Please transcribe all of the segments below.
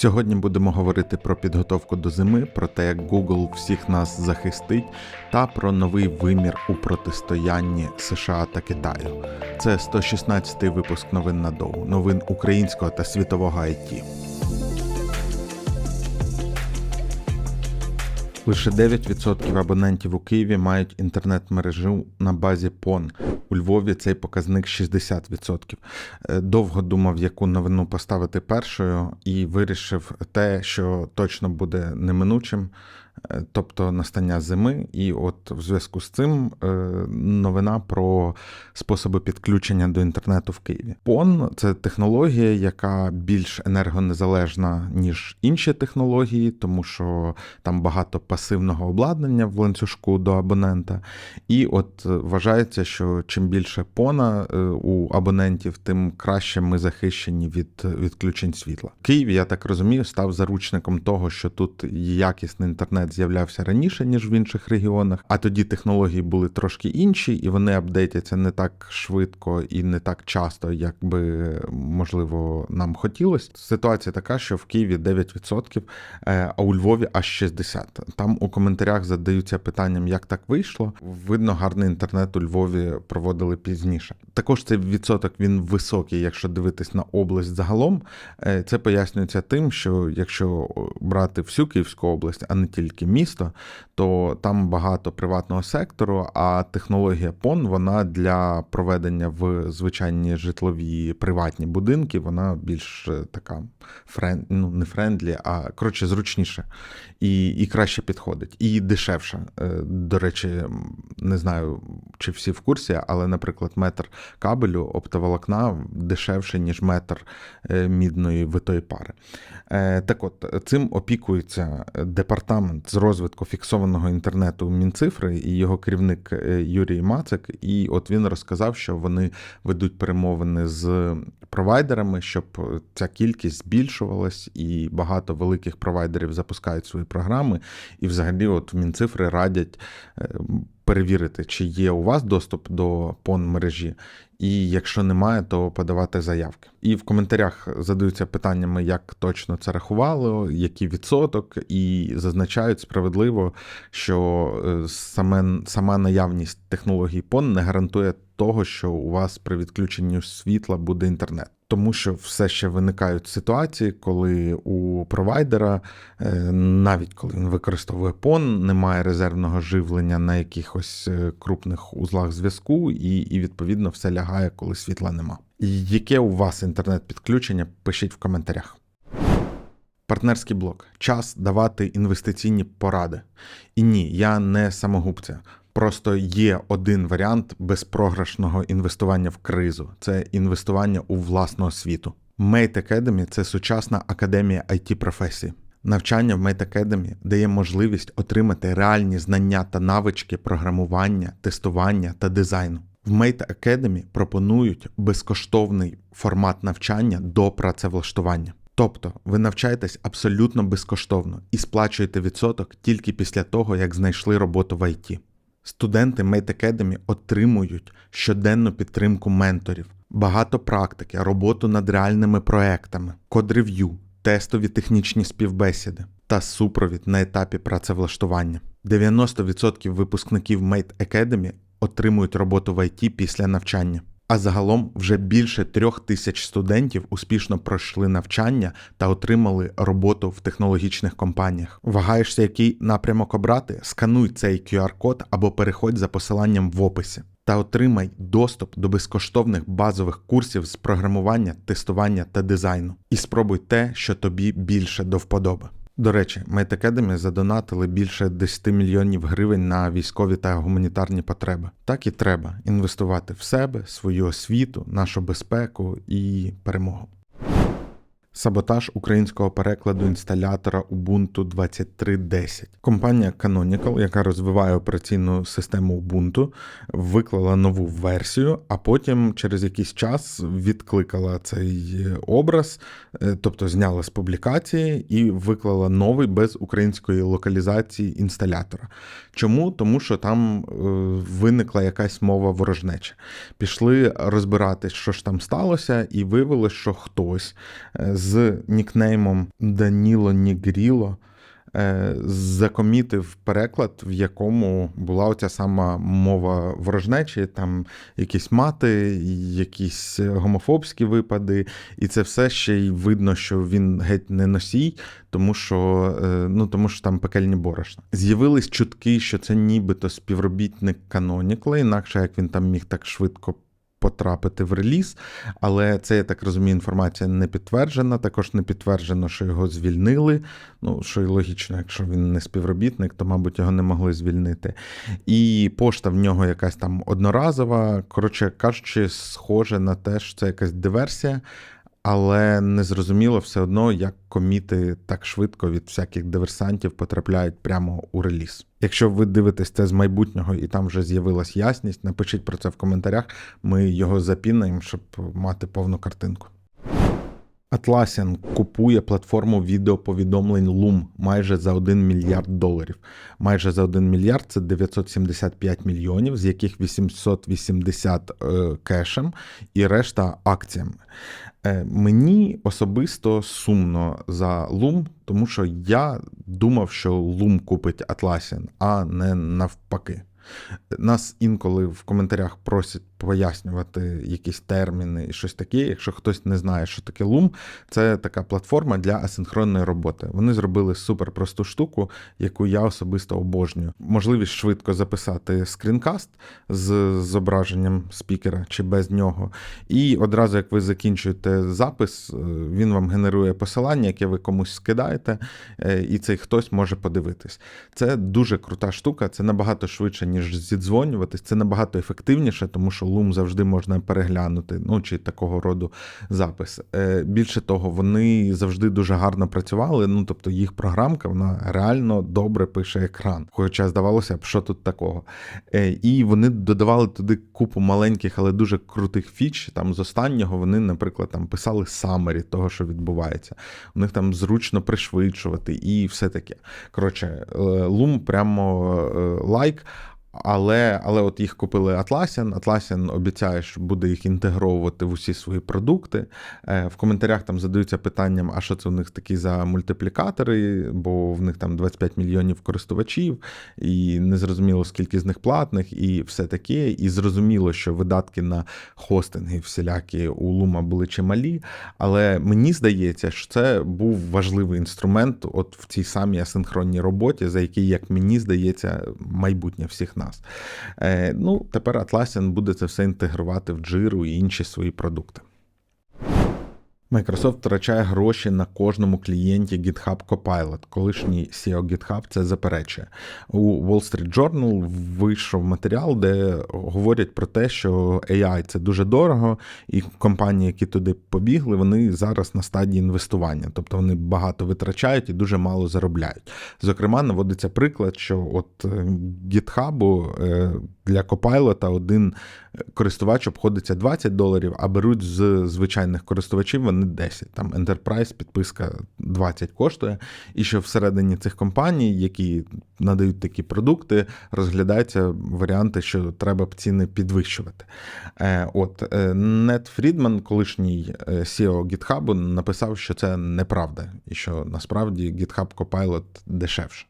Сьогодні будемо говорити про підготовку до зими, про те, як Google всіх нас захистить, та про новий вимір у протистоянні США та Китаю. Це 116-й випуск новин на доу, новин українського та світового IT. Лише 9% абонентів у Києві мають інтернет-мережу на базі ПОН. У Львові цей показник 60%. Е, Довго думав, яку новину поставити першою, і вирішив те, що точно буде неминучим, тобто настання зими. І от в зв'язку з цим е, новина про способи підключення до інтернету в Києві. PON – це технологія, яка більш енергонезалежна, ніж інші технології, тому що там багато пасивного обладнання в ланцюжку до абонента. І от е, вважається, що чим більше пона е, у абонентів, тим краще ми захищені від відключень світла. Київ, я так розумію, став заручником того, що тут якісний інтернет з'являвся раніше, ніж в інших регіонах. А тоді технології були трошки інші, і вони апдейтяться не так швидко і не так часто, як би можливо нам хотілося. Ситуація така, що в Києві 9%, е, а у Львові аж 60%. Там у коментарях задаються питанням, як так вийшло. Видно, гарний інтернет у Львові проводили пізніше. Також цей відсоток він високий, якщо дивитись на область загалом. Е, Це пояснюється тим, що якщо брати всю Київську область, а не тільки місто, то там багато приватного сектору, а технологія PON, вона для проведення в звичайні житлові приватні будинки, вона більш е, така френ... ну, не френдлі, а коротше зручніше і, і краще підходить, і дешевше. Е, До речі, не знаю, чи всі в курсі, але, наприклад, метр кабелю оптоволокна дешевше, ніж метр е, мідної витої пари. Так от, цим опікується департамент з розвитку фіксованого інтернету Мінцифри і його керівник е, Юрій Мацик. І от він розказав, що вони ведуть перемовини з провайдерами, щоб ця кількість збільшувалась, і багато великих провайдерів запускають свої програми. І взагалі, от Мінцифри радять е, перевірити, чи є у вас доступ до пон мережі. І якщо немає, то подавати заявки. І в коментарях задаються питаннями, як точно це рахувало, який відсоток, і зазначають справедливо, що е, саме сама наявність технологій ПОН не гарантує того, що у вас при відключенні світла буде інтернет. Тому що все ще виникають ситуації, коли у провайдера, е, навіть коли він використовує пон, немає резервного живлення на якихось е, крупних узлах зв'язку, і, і відповідно все лягає, коли світла нема. Яке у вас інтернет-підключення? Пишіть в коментарях. Партнерський блок. Час давати інвестиційні поради. І ні, я не самогубця. Просто є один варіант безпрограшного інвестування в кризу це інвестування у власну освіту. Mate Academy – це сучасна академія it професій. Навчання в Mate Academy дає можливість отримати реальні знання та навички програмування, тестування та дизайну. В Mate Academy пропонують безкоштовний формат навчання до працевлаштування. Тобто ви навчаєтесь абсолютно безкоштовно і сплачуєте відсоток тільки після того, як знайшли роботу в IT. Студенти Mate Academy отримують щоденну підтримку менторів, багато практики, роботу над реальними проектами, код-рев'ю, тестові технічні співбесіди та супровід на етапі працевлаштування. 90% випускників Mate Academy отримують роботу в IT після навчання. А загалом вже більше трьох тисяч студентів успішно пройшли навчання та отримали роботу в технологічних компаніях. Вагаєшся, який напрямок обрати? Скануй цей QR-код або переходь за посиланням в описі та отримай доступ до безкоштовних базових курсів з програмування, тестування та дизайну. І спробуй те, що тобі більше до вподоби. До речі, Mate Academy задонатили більше 10 мільйонів гривень на військові та гуманітарні потреби. Так і треба інвестувати в себе, свою освіту, нашу безпеку і перемогу. Саботаж українського перекладу інсталятора Ubuntu 2310. Компанія Canonical, яка розвиває операційну систему Ubuntu, виклала нову версію, а потім через якийсь час відкликала цей образ, е, тобто зняла з публікації і виклала новий без української локалізації інсталятора. Чому? Тому що там е, виникла якась мова ворожнеча. Пішли розбирати, що ж там сталося, і виявилось, що хтось е, з нікнеймом Даніло Нігріло е, закомітив переклад, в якому була оця сама мова ворожнечі, там якісь мати, якісь гомофобські випади, і це все ще й видно, що він геть не носій, тому що, е, ну, тому що там пекельні борошна. З'явились чутки, що це нібито співробітник Canonical, інакше як він там міг так швидко потрапити в реліз, але це, я так розумію, інформація не підтверджена. Також не підтверджено, що його звільнили. Ну, що й логічно, якщо він не співробітник, то, мабуть, його не могли звільнити. І пошта в нього якась там одноразова. Коротше кажучи, схоже на те, що це якась диверсія. Але не зрозуміло все одно, як коміти так швидко від всяких диверсантів потрапляють прямо у реліз. Якщо ви дивитесь це з майбутнього і там вже з'явилась ясність, напишіть про це в коментарях. Ми його запінаємо, щоб мати повну картинку. Atlassian купує платформу відеоповідомлень Loom майже за 1 мільярд доларів. Майже за 1 мільярд це 975 мільйонів, з яких 880 е, кешем і решта акціями. Е, мені особисто сумно за Loom, тому що я думав, що Loom купить Atlassian, а не навпаки. Нас інколи в коментарях просять пояснювати якісь терміни і щось таке. Якщо хтось не знає, що таке Loom, це така платформа для асинхронної роботи. Вони зробили супер просту штуку, яку я особисто обожнюю. Можливість швидко записати скрінкаст з зображенням спікера чи без нього. І одразу, як ви закінчуєте запис, е, він вам генерує посилання, яке ви комусь скидаєте, е, і цей хтось може подивитись. Це дуже крута штука, це набагато швидше, ніж зідзвонюватись, це набагато ефективніше, тому що Loom завжди можна переглянути, ну чи такого роду запис. Е, більше того, вони завжди дуже гарно працювали. Ну тобто їх програмка вона реально добре пише екран. Хоча здавалося б, що тут такого. Е, і вони додавали туди купу маленьких, але дуже крутих фіч. Там з останнього вони, наприклад, там писали самері того, що відбувається. У них там зручно пришвидшувати і все таке. Коротше, е, Loom прямо лайк. Але але от їх купили Atlassian. Atlassian обіцяє, що буде їх інтегровувати в усі свої продукти. Е, в коментарях там задаються питанням, а що це у них такі за мультиплікатори, бо в них там 25 мільйонів користувачів, і незрозуміло, скільки з них платних, і все таке. І зрозуміло, що видатки на хостинги всілякі у Лума були чималі. Але мені здається, що це був важливий інструмент от в цій самій асинхронній роботі, за який, як мені здається, майбутнє всіх нас. Е, Ну, Тепер Atlassian буде це все інтегрувати в Jira і інші свої продукти. Microsoft втрачає гроші на кожному клієнті GitHub Copilot. Колишній CEO GitHub це заперечує. У Wall Street Journal вийшов матеріал, де говорять про те, що AI це дуже дорого, і компанії, які туди побігли, вони зараз на стадії інвестування, тобто вони багато витрачають і дуже мало заробляють. Зокрема, наводиться приклад, що от е, GitHub е, для Copilot один користувач обходиться 20 доларів, а беруть з звичайних користувачів вони 10. Там Enterprise підписка 20 коштує. І що всередині цих компаній, які надають такі продукти, розглядаються варіанти, що треба б ціни підвищувати. Е, от Нет Фрідман, колишній е, CEO GitHub, написав, що це неправда, і що насправді GitHub Copilot дешевше.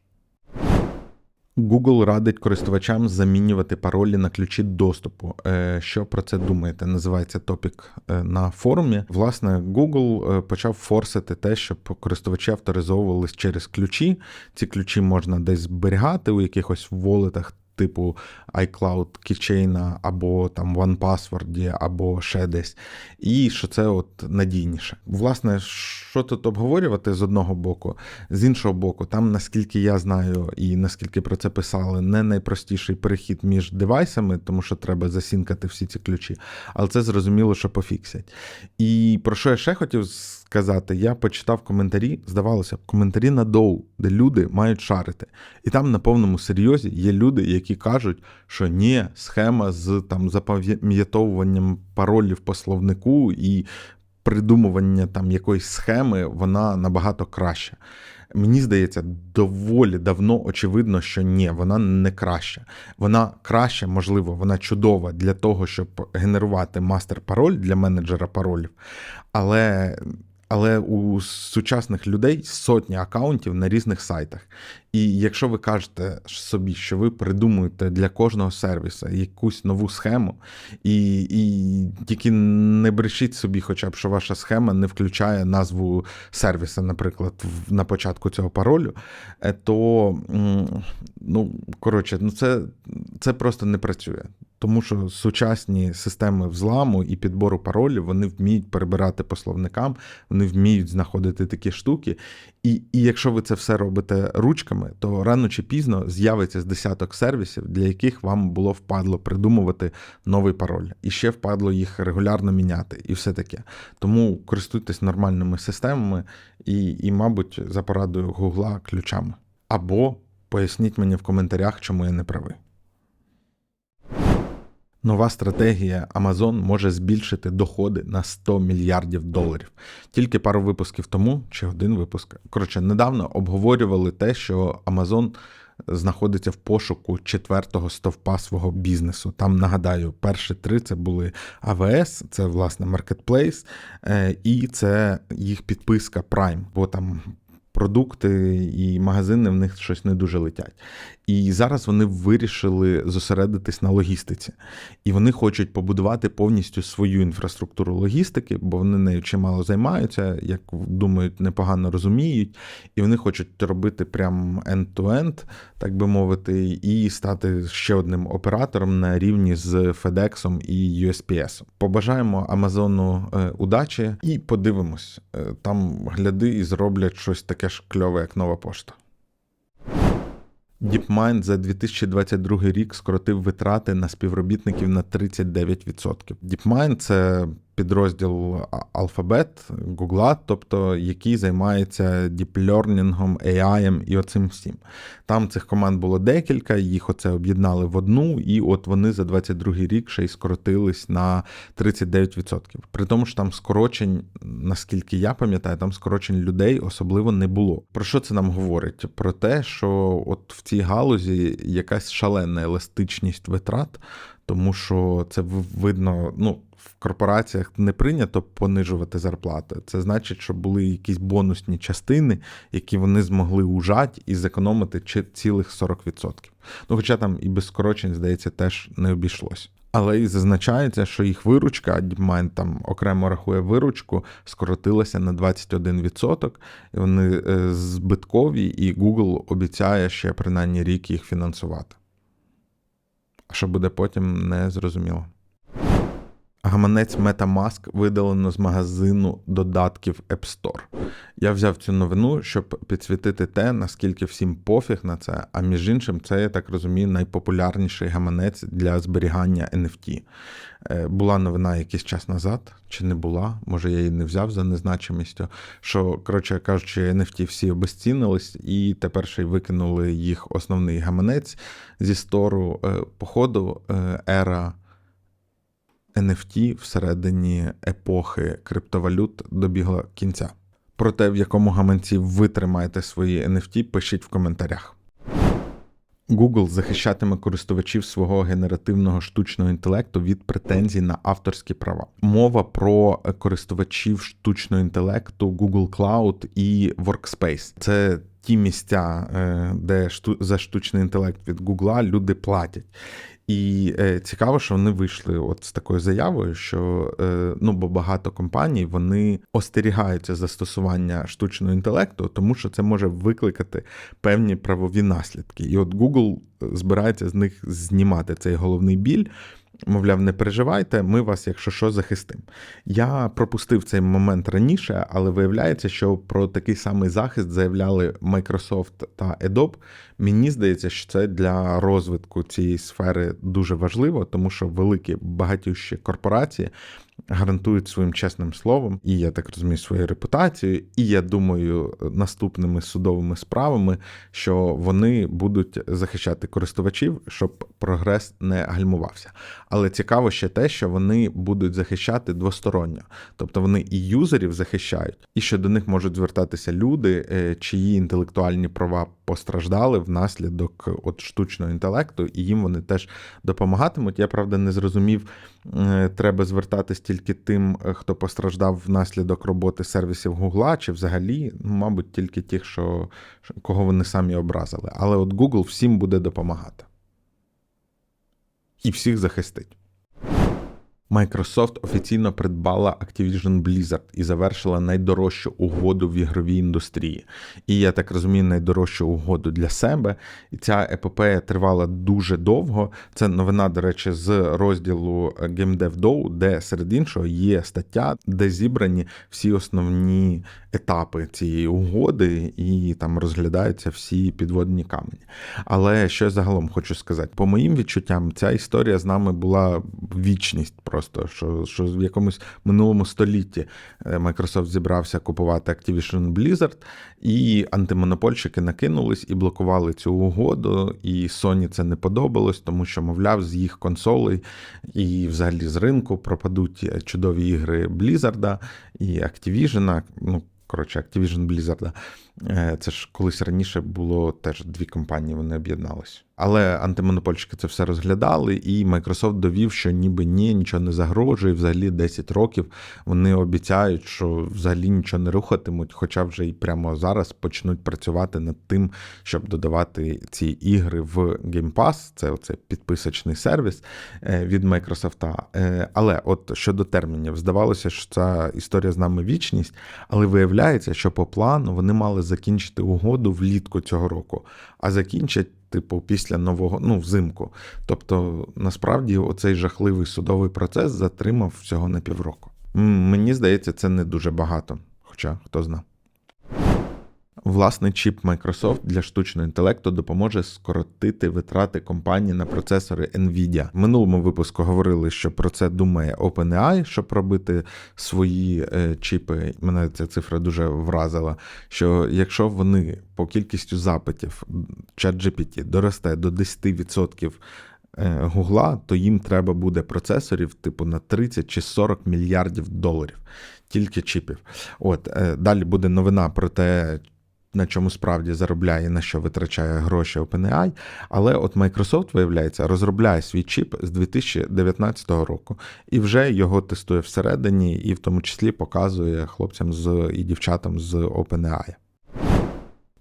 Google радить користувачам замінювати паролі на ключі доступу. Е, що про це думаєте? Називається топік е, на форумі. Власне, Google е, почав форсити те, щоб користувачі авторизовувались через ключі. Ці ключі можна десь зберігати у якихось волетах типу iCloud Keychain, або там OnePassword, або ще десь. І що це от надійніше. Власне, що тут обговорювати з одного боку, з іншого боку, там, наскільки я знаю і наскільки про це писали, не найпростіший перехід між девайсами, тому що треба засінкати всі ці ключі, але це зрозуміло, що пофіксять. І про що я ще хотів сказати, я почитав коментарі, здавалося б, коментарі на доу, де люди мають шарити. І там на повному серйозі є люди, які кажуть, що ні, схема з там запам'ятовуванням паролів по словнику і придумування там якоїсь схеми, вона набагато краща. Мені здається, доволі давно очевидно, що ні, вона не краща. Вона краща, можливо, вона чудова для того, щоб генерувати мастер-пароль для менеджера паролів. Але Але у сучасних людей сотні акаунтів на різних сайтах. І якщо ви кажете собі, що ви придумуєте для кожного сервісу якусь нову схему, і і тільки не брешіть собі, хоча б що ваша схема не включає назву сервіса, наприклад, на початку цього паролю, е, то ну, коротше, ну це, це просто не працює. Тому що сучасні системи взламу і підбору паролів вони вміють перебирати по словникам, вони вміють знаходити такі штуки. І і якщо ви це все робите ручками, то рано чи пізно з'явиться з десяток сервісів, для яких вам було впадло придумувати новий пароль, і ще впадло їх регулярно міняти, і все таке. Тому користуйтесь нормальними системами і, і мабуть, за порадою Гугла ключами. Або поясніть мені в коментарях, чому я не правий. Нова стратегія Amazon може збільшити доходи на 100 мільярдів доларів. Тільки пару випусків тому, чи один випуск. Коротше, недавно обговорювали те, що Amazon знаходиться в пошуку четвертого стовпа свого бізнесу. Там нагадаю, перші три це були AWS, це власне Marketplace, е, і це їх підписка Prime, бо там продукти і магазини в них щось не дуже летять. І зараз вони вирішили зосередитись на логістиці. І вони хочуть побудувати повністю свою інфраструктуру логістики, бо вони нею чимало займаються, як думають, непогано розуміють, і вони хочуть робити прям end-to-end, так би мовити, і стати ще одним оператором на рівні з FedEx і USPS. Побажаємо Амазону е, удачі і подивимось. Е, там гляди і зроблять щось таке ж кльове, як нова пошта. DeepMind за 2022 рік скоротив витрати на співробітників на 39%. DeepMind – це підрозділ Alphabet, Google, тобто який займається діплернінгом, AI і оцим всім. Там цих команд було декілька, їх оце об'єднали в одну, і от вони за 22 рік ще й скоротились на 39%. При тому що там скорочень, наскільки я пам'ятаю, там скорочень людей особливо не було. Про що це нам говорить? Про те, що от в цій галузі якась шалена еластичність витрат, тому що це видно, ну в корпораціях не прийнято понижувати зарплати. Це значить, що були якісь бонусні частини, які вони змогли ужати і зекономити цілих 40%. Ну, хоча там і без скорочень, здається, теж не обійшлось. Але і зазначається, що їх виручка, DeepMind там окремо рахує виручку, скоротилася на 21%, і вони е, збиткові, і Google обіцяє ще принаймні рік їх фінансувати. А що буде потім, не зрозуміло. Гаманець Metamask видалено з магазину додатків App Store. Я взяв цю новину, щоб підсвітити те, наскільки всім пофіг на це. А між іншим, це, я так розумію, найпопулярніший гаманець для зберігання NFT. Е, була новина якийсь час назад, чи не була, може я її не взяв за незначимістю. Що, коротше кажучи, NFT всі обезцінились, і тепер ще й викинули їх основний гаманець зі стору. Е, походу, ера. NFT всередині епохи криптовалют добігла кінця. Про те, в якому гаманці ви тримаєте свої NFT, пишіть в коментарях. Google захищатиме користувачів свого генеративного штучного інтелекту від претензій на авторські права. Мова про користувачів штучного інтелекту Google Cloud і Workspace. Це ті місця, е, де за штучний інтелект від Google люди платять. І е, цікаво, що вони вийшли от з такою заявою, що е, ну бо багато компаній вони остерігаються застосування штучного інтелекту, тому що це може викликати певні правові наслідки. І от Google збирається з них знімати цей головний біль. Мовляв, не переживайте, ми вас, якщо що, захистимо. Я пропустив цей момент раніше, але виявляється, що про такий самий захист заявляли Microsoft та Adobe. Мені здається, що це для розвитку цієї сфери дуже важливо, тому що великі багатющі корпорації гарантують своїм чесним словом, і я так розумію, своєю репутацією, і я думаю, наступними судовими справами, що вони будуть захищати користувачів, щоб прогрес не гальмувався. Але цікаво ще те, що вони будуть захищати двосторонньо, тобто вони і юзерів захищають, і що до них можуть звертатися люди, е, чиї інтелектуальні права постраждали внаслідок от штучного інтелекту, і їм вони теж допомагатимуть. Я правда не зрозумів, е, треба звертатись тільки тим, е, хто постраждав внаслідок роботи сервісів Гугла, чи взагалі, ну, мабуть, тільки тих, що, кого вони самі образили. Але от Google всім буде допомагати. І всіх захистить. Microsoft офіційно придбала Activision Blizzard і завершила найдорожчу угоду в ігровій індустрії. І я так розумію, найдорожчу угоду для себе. І ця епопея тривала дуже довго. Це новина, до речі, з розділу Game Dev Dow, де серед іншого є стаття, де зібрані всі основні етапи цієї угоди, і там розглядаються всі підводні камені. Але що я загалом хочу сказати, по моїм відчуттям, ця історія з нами була вічність, просто що, що в якомусь минулому столітті е, Microsoft зібрався купувати Activision Blizzard, і антимонопольщики накинулись і блокували цю угоду. І Sony це не подобалось, тому що, мовляв, з їх консолей і взагалі з ринку пропадуть чудові ігри Blizzard і Activision. Ну, коротше, Activision Blizzard. Е, Це ж колись раніше було теж дві компанії, вони об'єднались. Але антимонопольщики це все розглядали, і Microsoft довів, що ніби ні, нічого не загрожує. Взагалі 10 років вони обіцяють, що взагалі нічого не рухатимуть, хоча вже і прямо зараз почнуть працювати над тим, щоб додавати ці ігри в Game Pass, це оце підписочний сервіс е, від Microsoft. Е, Але от щодо термінів, здавалося, що ця історія з нами вічність, але виявляється, що по плану вони мали закінчити угоду влітку цього року, а закінчать. Типу, після нового, ну, взимку. Тобто, насправді, оцей жахливий судовий процес затримав всього на півроку. Мені здається, це не дуже багато, хоча хто зна. Власний чіп Microsoft для штучного інтелекту допоможе скоротити витрати компанії на процесори Nvidia. В минулому випуску говорили, що про це думає OpenAI, щоб робити свої е, чіпи. Мене ця цифра дуже вразила. Що якщо вони по кількістю запитів ChatGPT доросте до 10% е, Гугла, то їм треба буде процесорів типу на 30 чи 40 мільярдів доларів, тільки чіпів. От е, далі буде новина про те, на чому справді заробляє, на що витрачає гроші OpenAI. Але от Microsoft, виявляється, розробляє свій чіп з 2019 року і вже його тестує всередині, і в тому числі показує хлопцям з і дівчатам з OpenAI.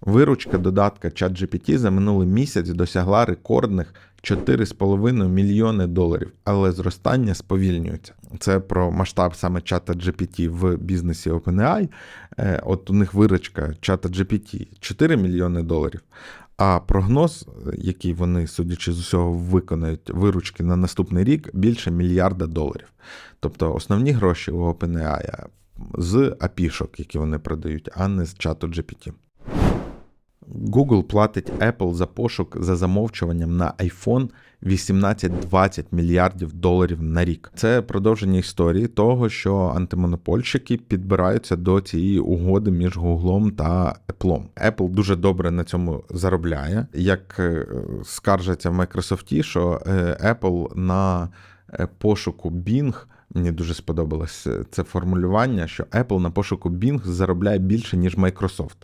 Виручка додатка ChatGPT за минулий місяць досягла рекордних 4,5 мільйони доларів, але зростання сповільнюється. Це про масштаб саме чата GPT в бізнесі OpenAI. Е, От у них виручка чата GPT 4 мільйони доларів. А прогноз, який вони, судячи з усього, виконають виручки на наступний рік, більше мільярда доларів. Тобто основні гроші у OpenAI з апішок, які вони продають, а не з чату GPT. Google платить Apple за пошук за замовчуванням на iPhone 18-20 мільярдів доларів на рік. Це продовження історії того, що антимонопольщики підбираються до цієї угоди між Google та Apple. Apple дуже добре на цьому заробляє. Як е, скаржаться в Microsoft, що е, Apple на е, пошуку Bing Мені дуже сподобалось це формулювання, що Apple на пошуку Bing заробляє більше, ніж Microsoft.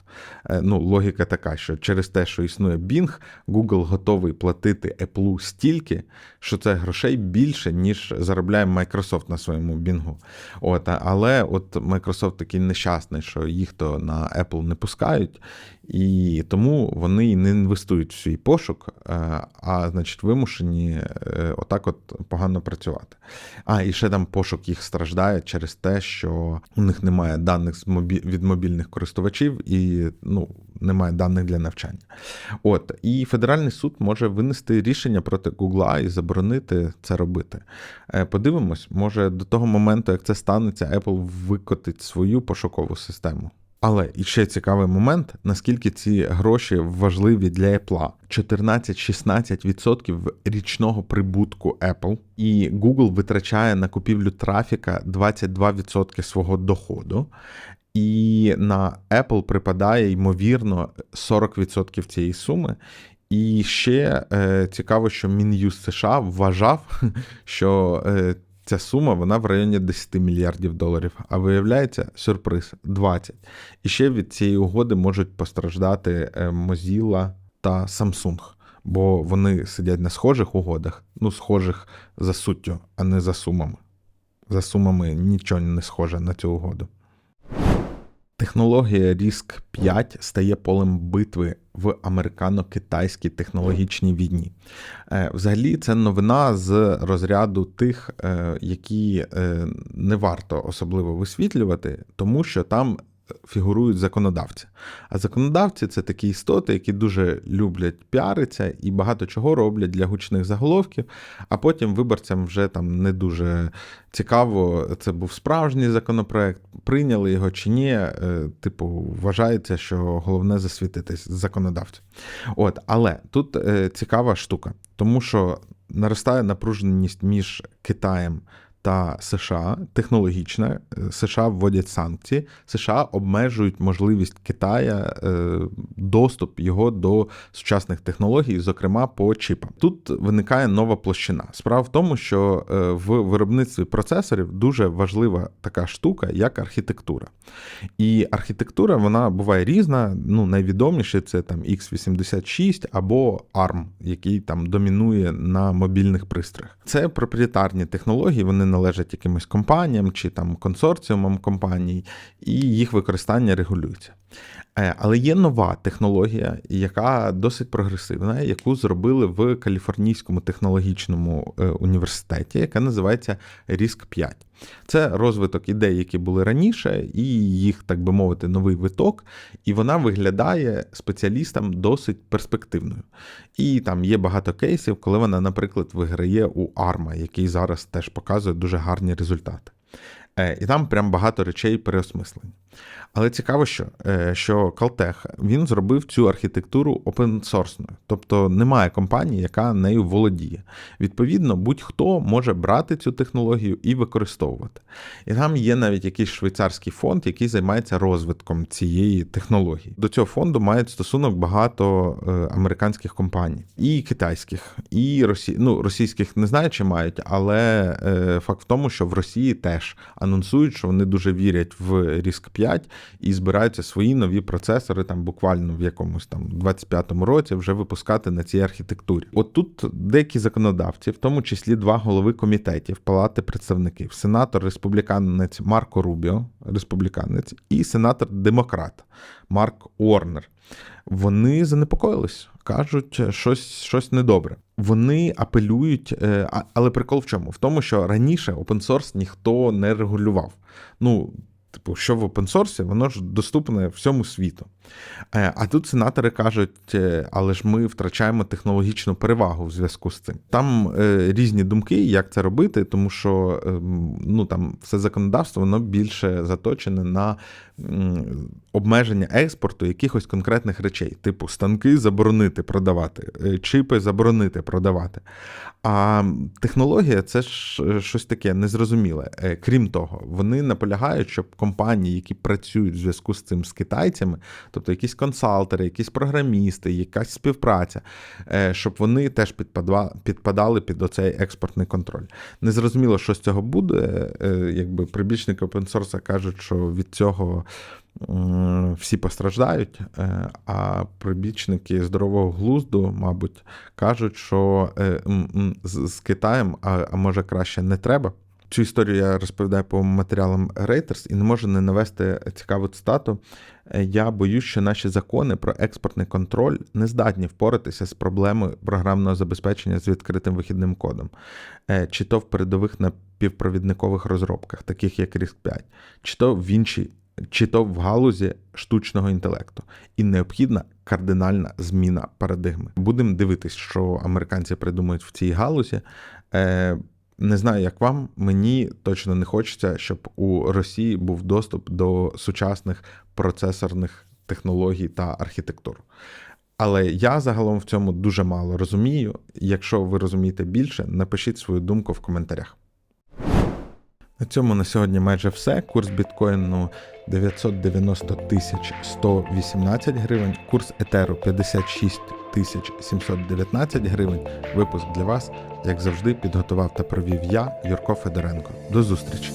Е, Ну, логіка така, що через те, що існує Bing, Google готовий платити Apple стільки, що це грошей більше, ніж заробляє Microsoft на своєму Bing. От, але от Microsoft такий нещасний, що їх то на Apple не пускають, і тому вони не інвестують в свій пошук, е, а значить вимушені е, отак от погано працювати. А, і ще там пошук їх страждає через те, що у них немає даних від мобільних користувачів і ну, немає даних для навчання. От, і федеральний суд може винести рішення проти Гугла і заборонити це робити. Е, Подивимось, може до того моменту, як це станеться, Apple викотить свою пошукову систему. Але і ще цікавий момент, наскільки ці гроші важливі для Apple. 14-16% річного прибутку Apple, і Google витрачає на купівлю трафіка 22% свого доходу. І на Apple припадає ймовірно 40% цієї суми. І ще е, цікаво, що Мін'юз США вважав, що е, ця сума вона в районі 10 мільярдів доларів. А виявляється, сюрприз 20. І ще від цієї угоди можуть постраждати е, Mozilla та Samsung, бо вони сидять на схожих угодах, ну, схожих за суттю, а не за сумами. За сумами нічого не схоже на цю угоду. Технологія ріск 5 стає полем битви в американо-китайській технологічній війні. Е, Взагалі, це новина з розряду тих, е, які е, не варто особливо висвітлювати, тому що там фігурують законодавці. А законодавці це такі істоти, які дуже люблять піаритися і багато чого роблять для гучних заголовків, а потім виборцям вже там не дуже цікаво, це був справжній законопроект, прийняли його чи ні. Е, Типу, вважається, що головне засвітитись законодавцю. От, але тут е, цікава штука, тому що наростає напруженість між Китаєм та США технологічна. Е, США вводять санкції, США обмежують можливість Китая е, доступ його до сучасних технологій, зокрема по чіпам. Тут виникає нова площина. Справа в тому, що е, в виробництві процесорів дуже важлива така штука, як архітектура. І архітектура вона буває різна. Ну, найвідоміше це там x86 або ARM, який там домінує на мобільних пристроях. Це проприєтарні технології, вони належать якимось компаніям чи там консорціумам компаній, і їх використання регулюється. Е, Але є нова технологія, яка досить прогресивна, яку зробили в Каліфорнійському технологічному е, університеті, яка називається RISC 5. Це розвиток ідей, які були раніше, і їх, так би мовити, новий виток, і вона виглядає спеціалістам досить перспективною. І там є багато кейсів, коли вона, наприклад, виграє у ARMA, який зараз теж показує дуже гарні результати. Е, І там прям багато речей переосмислень. Але цікаво, що е, що Caltech, він зробив цю архітектуру опенсорсною, тобто немає компанії, яка нею володіє. Відповідно, будь-хто може брати цю технологію і використовувати. І там є навіть якийсь швейцарський фонд, який займається розвитком цієї технології. До цього фонду мають стосунок багато е, американських компаній, і китайських, і росі... ну, російських не знаю, чи мають, але факт в тому, що в Росії теж анонсують, що вони дуже вірять в RISC 5 і збираються свої нові процесори там буквально в якомусь там 25-му році вже випускати на цій архітектурі. От тут деякі законодавці, в тому числі два голови комітетів Палати представників, сенатор республіканець Марко Рубіо, республіканець, і сенатор демократ Марк Уорнер. Вони занепокоїлись, кажуть, щось щось недобре. Вони апелюють, е, але прикол в чому? В тому, що раніше open source ніхто не регулював. Ну, типу, що в source, воно ж доступне всьому світу. Е, А тут сенатори кажуть, е, але ж ми втрачаємо технологічну перевагу в зв'язку з цим. Там е, різні думки, як це робити, тому що ем, ну, там все законодавство воно більше заточене на обмеження експорту якихось конкретних речей, типу станки заборонити продавати, чипи заборонити продавати. А технологія це ж щось таке незрозуміле. Крім того, вони наполягають, щоб компанії, які працюють в зв'язку з цим з китайцями, тобто якісь консалтери, якісь програмісти, якась співпраця, е, щоб вони теж підпадали під оцей експортний контроль. Незрозуміло, що з цього буде. Е, Якби прибічники опенсорса кажуть, що від цього всі постраждають, е, а прибічники здорового глузду, мабуть, кажуть, що з Китаєм, а може краще не треба. Цю історію я розповідаю по матеріалам Reuters і не можу не навести цікаву цитату. Е, Я боюсь, що наші закони про експортний контроль не здатні впоратися з проблемою програмного забезпечення з відкритим вихідним кодом, Е, чи то в передових напівпровідникових розробках, таких як RISC 5, чи то в іншій, чи то в галузі штучного інтелекту. І необхідна кардинальна зміна парадигми. Будемо дивитись, що американці придумають в цій галузі. Не знаю, як вам, мені точно не хочеться, щоб у Росії був доступ до сучасних процесорних технологій та архітектур. Але я загалом в цьому дуже мало розумію. Якщо ви розумієте більше, напишіть свою думку в коментарях. На цьому на сьогодні майже все. Курс біткоїну 990 тисяч 118 гривень, курс етеру 56 тисяч 719 гривень. Випуск для вас, як завжди, підготував та провів я, Юрко Федоренко. До зустрічі!